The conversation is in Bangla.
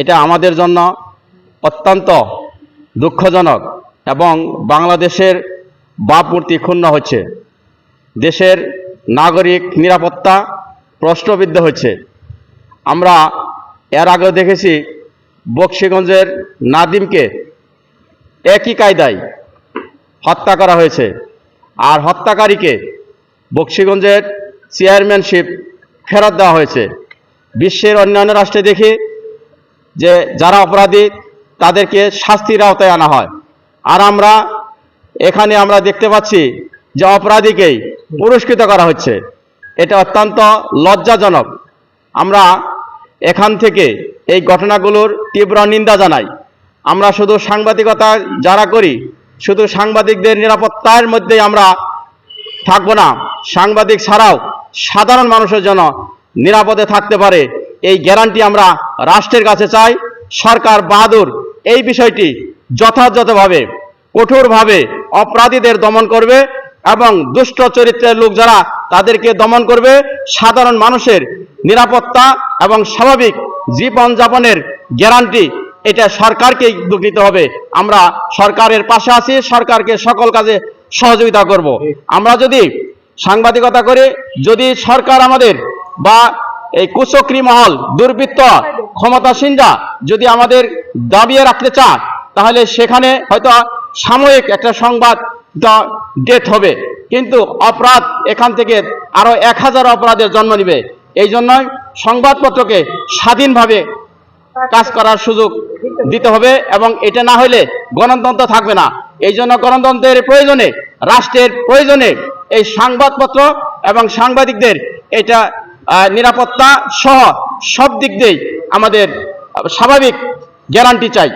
এটা আমাদের জন্য অত্যন্ত দুঃখজনক এবং বাংলাদেশের ভাবমূর্তি ক্ষুণ্ণ হচ্ছে। দেশের নাগরিক নিরাপত্তা প্রশ্নবিদ্ধ হচ্ছে। আমরা এর আগেও দেখেছি, বক্সিগঞ্জের নাদিমকে একই কায়দায় হত্যা করা হয়েছে আর হত্যাকারীকে বক্সিগঞ্জের চেয়ারম্যানশিপ ফেরত দেওয়া হয়েছে। বিশ্বের অন্যান্য রাষ্ট্রে দেখি যে যারা অপরাধী, তাদেরকে শাস্তির আওতায় আনা হয়। আর আমরা এখানে আমরা দেখতে পাচ্ছি যে অপরাধীকেই পুরস্কৃত করা হচ্ছে। এটা অত্যন্ত লজ্জাজনক। আমরা এখান থেকে এই ঘটনাগুলোর তীব্র নিন্দা জানাই। আমরা শুধু সাংবাদিকতা যারা করি, শুধু সাংবাদিকদের নিরাপত্তার মধ্যেই আমরা থাকব না। সাংবাদিক ছাড়াও সাধারণ মানুষের জন্য নিরাপদে থাকতে পারে। এই গ্যারান্টি আমরা রাষ্ট্রের কাছে চাই সরকার বাহাদুর। এই বিষয়টি যথাযথভাবে, কঠোরভাবে অপরাধীদের দমন করবে এবং দুষ্ট চরিত্রের লোক যারা তাদেরকে দমন করবে, সাধারণ মানুষের নিরাপত্তা এবং স্বাভাবিক জীবনযাপনের গ্যারান্টি এটা সরকারকে নিতে হবে। আমরা সরকারের পাশে আছি, সরকারকে সকল কাজে সহযোগিতা করব। আমরা যদি সাংবাদিকতা করে, যদি সরকার আমাদের বা এই কুচক্রি মহল দুর্বৃত্ত ক্ষমতাসীনরা যদি আমাদের দাবিয়ে রাখতে চান তাহলে সেখানে হয়তো সাময়িক একটা সংবাদ ডেথ হবে। কিন্তু অপরাধ এখান থেকে আরও এক হাজার অপরাধের জন্ম নিবে। এই জন্যই সংবাদপত্রকে স্বাধীনভাবে কাজ করার সুযোগ দিতে হবে এবং এটা না হলে গণতন্ত্র থাকবে না। এই জন্য গণতন্ত্রের প্রয়োজনে, রাষ্ট্রের প্রয়োজনে এই সংবাদপত্র এবং সাংবাদিকদের এটা নিরাপত্তা সহ সব দিক দিয়েই আমাদের স্বাভাবিক গ্যারান্টি চাই।